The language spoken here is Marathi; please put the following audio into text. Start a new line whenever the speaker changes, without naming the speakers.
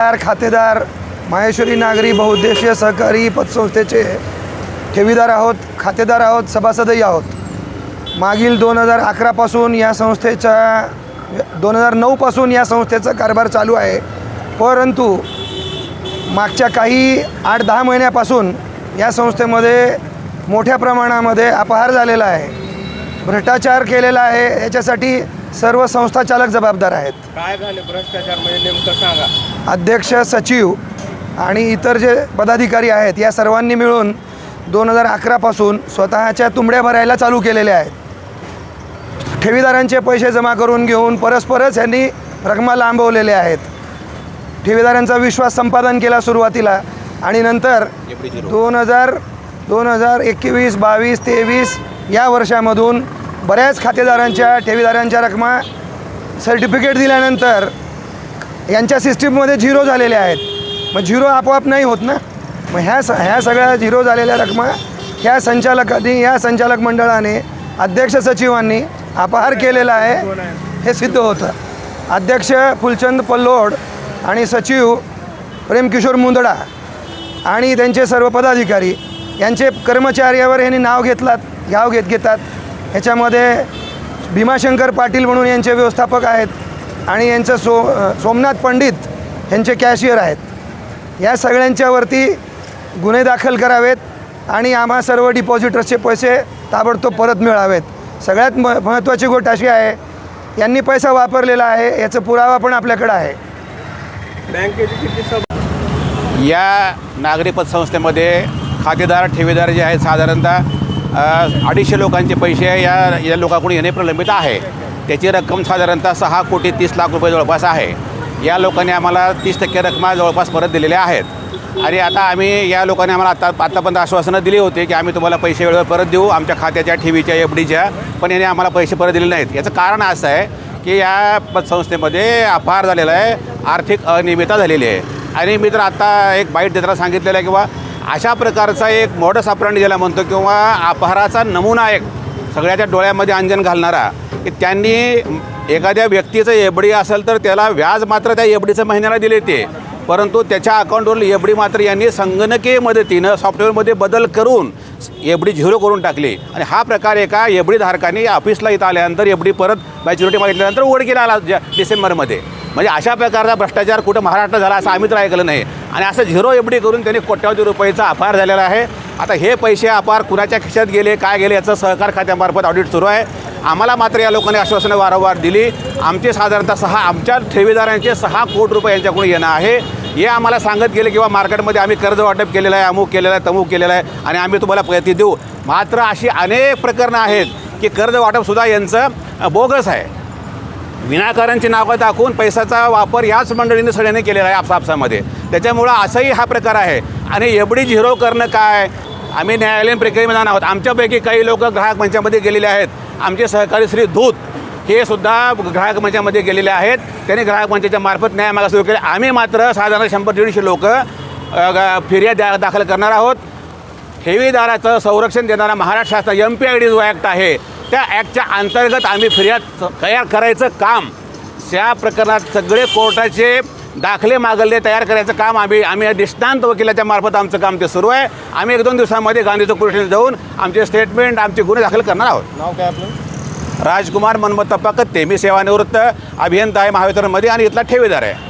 खातेदार माहेश्वरी नागरी बहुउद्देशीय सहकारी पतसंस्थेचे ठेवीदार आहोत खातेदार आहोत सभासदही आहोत. मागील दोन हजार अकरापासून या संस्थेच्या दोन हजार नऊपासून या संस्थेचा कारभार चालू आहे. परंतु मागच्या काही आठ दहा महिन्यापासून या संस्थेमध्ये मोठ्या प्रमाणामध्ये अपहार झालेला आहे. भ्रष्टाचार केलेला आहे. याच्यासाठी सर्व संस्थाचालक जबाबदार आहेत.
काय झाले? भ्रष्टाचार म्हणजे नेमकं सांगा.
अध्यक्ष सचिव आणि इतर जे पदाधिकारी आहेत या सर्वांनी मिळून दोन हजार अकरापासून स्वतःच्या तुंबड्या भरायला चालू केलेल्या आहेत. ठेवीदारांचे पैसे जमा करून घेऊन परस्परच यांनी रकमा लांबवलेल्या आहेत. ठेवीदारांचा विश्वास संपादन केला सुरुवातीला आणि नंतर दोन हजार दोन हजार एकवीस बावीस तेवीस या वर्षामधून बऱ्याच खातेदारांच्या ठेवीदारांच्या रकमा सर्टिफिकेट दिल्यानंतर यांच्या सिस्टीममध्ये झिरो झालेले आहेत. मग झिरो आपोआप नाही होत ना? मग ह्या स ह्या सगळ्या झिरो झालेल्या रकमा ह्या संचालकांनी या संचालक मंडळाने अध्यक्ष सचिवांनी अपहार केलेला आहे. हे सिद्ध होतं. अध्यक्ष फुलचंद पल्लोड आणि सचिव प्रेमकिशोर मुंदडा आणि त्यांचे सर्व पदाधिकारी यांचे कर्मचाऱ्यावर यांनी नाव घेतलात गाव घेत घेतात. ह्याच्यामध्ये भीमाशंकर पाटील म्हणून यांचे व्यवस्थापक आहेत. आणि यांचं सो सोमनाथ पंडित यांचे कॅशियर आहेत. या सगळ्यांच्यावरती गुन्हे दाखल करावेत आणि आम्हा सर्व डिपॉझिटर्सचे पैसे ताबडतोब परत मिळावेत. सगळ्यात म महत्त्वाची गोष्ट अशी आहे यांनी पैसा वापरलेला आहे याचा पुरावा पण आपल्याकडं आहे.
बँकेची
या नागरी पतसंस्थेमध्ये खातेदार ठेवीदार जे आहेत साधारणतः अडीचशे लोकांचे पैसे या या लोकांकडून येणे प्रलंबित आहे. त्याची रक्कम साधारणतः सहा कोटी तीस लाख रुपये जवळपास आहे. या लोकांनी आम्हाला तीस टक्के रकमा जवळपास परत दिलेल्या आहेत. आणि आता आम्ही या लोकांनी आम्हाला आता आतापर्यंत आश्वासनं दिली होती की आम्ही तुम्हाला पैसे वेळेवर परत देऊ आमच्या खात्याच्या ठेवीच्या एफ डीच्या पण याने आम्हाला पैसे परत दिले नाहीत. याचं कारण असं आहे की या पतसंस्थेमध्ये अपहार झालेला आहे आर्थिक अनियमितता झालेली आहे. आणि मी तर आत्ता एक बाईट देताना सांगितलेलं आहे किंवा अशा प्रकारचा एक मोडस अपरांड ज्याला म्हणतो किंवा अपहाराचा नमुना एक सगळ्याच्या डोळ्यामध्ये अंजन घालणारा की त्यांनी एखाद्या व्यक्तीचं एबडी असेल तर त्याला व्याज मात्र त्या एबडीचं महिन्याला दिले ते. परंतु त्याच्या अकाउंटवर एबडी मात्र यांनी संगणकीय मदतीनं सॉफ्टवेअरमध्ये बदल करून एबडी झिरो करून टाकली. आणि हा प्रकार एका एबडी धारकांनी ऑफिसला इथं आल्यानंतर एबडी परत मॅच्युरिटी मागितल्यानंतर उघडकीला आला ज्या डिसेंबरमध्ये. म्हणजे अशा प्रकारचा भ्रष्टाचार कुठं महाराष्ट्रात झाला असं आम्ही तर ऐकलं नाही. आणि असं झिरो एबडी करून त्यांनी कोट्यावधी रुपयाचा अपार झालेला आहे. आता हे पैसे अपार कुणाच्या खिशात गेले काय गेले याचं सहकार खात्यामार्फत ऑडिट सुरू आहे. आम्हाला मात्र या लोकांनी आश्वासनं वारंवार दिली. आमचे साधारणतः सहा आमच्या ठेवीदारांचे सहा कोटी रुपये यांच्याकडून येणं आहे. हे आम्हाला सांगत गेले किंवा मार्केटमध्ये आम्ही कर्ज वाटप केलेलं आहे अमुक केलेलं आहे तमुक केलेलं आहे आणि आम्ही तुम्हाला प्रयत्न देऊ. मात्र अशी अनेक प्रकरणं आहेत की कर्ज वाटपसुद्धा यांचं बोगस आहे. विनाकारांची नावं दाखवून पैशाचा वापर याच मंडळीने सगळ्यांनी केलेला आहे आपसापसामध्ये. त्याच्यामुळं असंही हा प्रकार आहे. आणि एवढी झिरो करणं काय? आम्ही न्यायालयीन प्रक्रियेमध्ये जाणार आहोत. आमच्यापैकी काही लोक ग्राहक मंचामध्ये गेलेले आहेत. आमचे सहकारी श्री धूत हे सुद्धा ग्राहक मंचामध्ये गेलेले आहेत. त्यांनी ग्राहक मंचाच्या मार्फत न्याय मागा सुरू केले. आम्ही मात्र साधारण शंभर दीडशे लोक फिर्याद द्या- दाखल करणार आहोत. ठेवीदाराचं संरक्षण देणारा महाराष्ट्र शासन एम पी आय डी जो ॲक्ट आहे त्या ॲक्टच्या अंतर्गत आम्ही फिर्याद तयार करायचं काम त्या प्रकरणात सगळे कोर्टाचे दाखले मागल्ले तयार करायचं काम आम्ही आम्ही निष्णांत वकिलाच्या मार्फत आमचं काम ते सुरू आहे. आम्ही एक दोन दिवसांमध्ये गांधी चौक पोलीस जाऊन आमचे स्टेटमेंट आमचे गुन्हे दाखल करणार आहोत.
नाव काय आपलं?
राजकुमार मनमत्तप्पा कत्ते मी सेवानिवृत्त अभियंता आहे महावितरणमध्ये आणि इथला ठेवीदार आहे.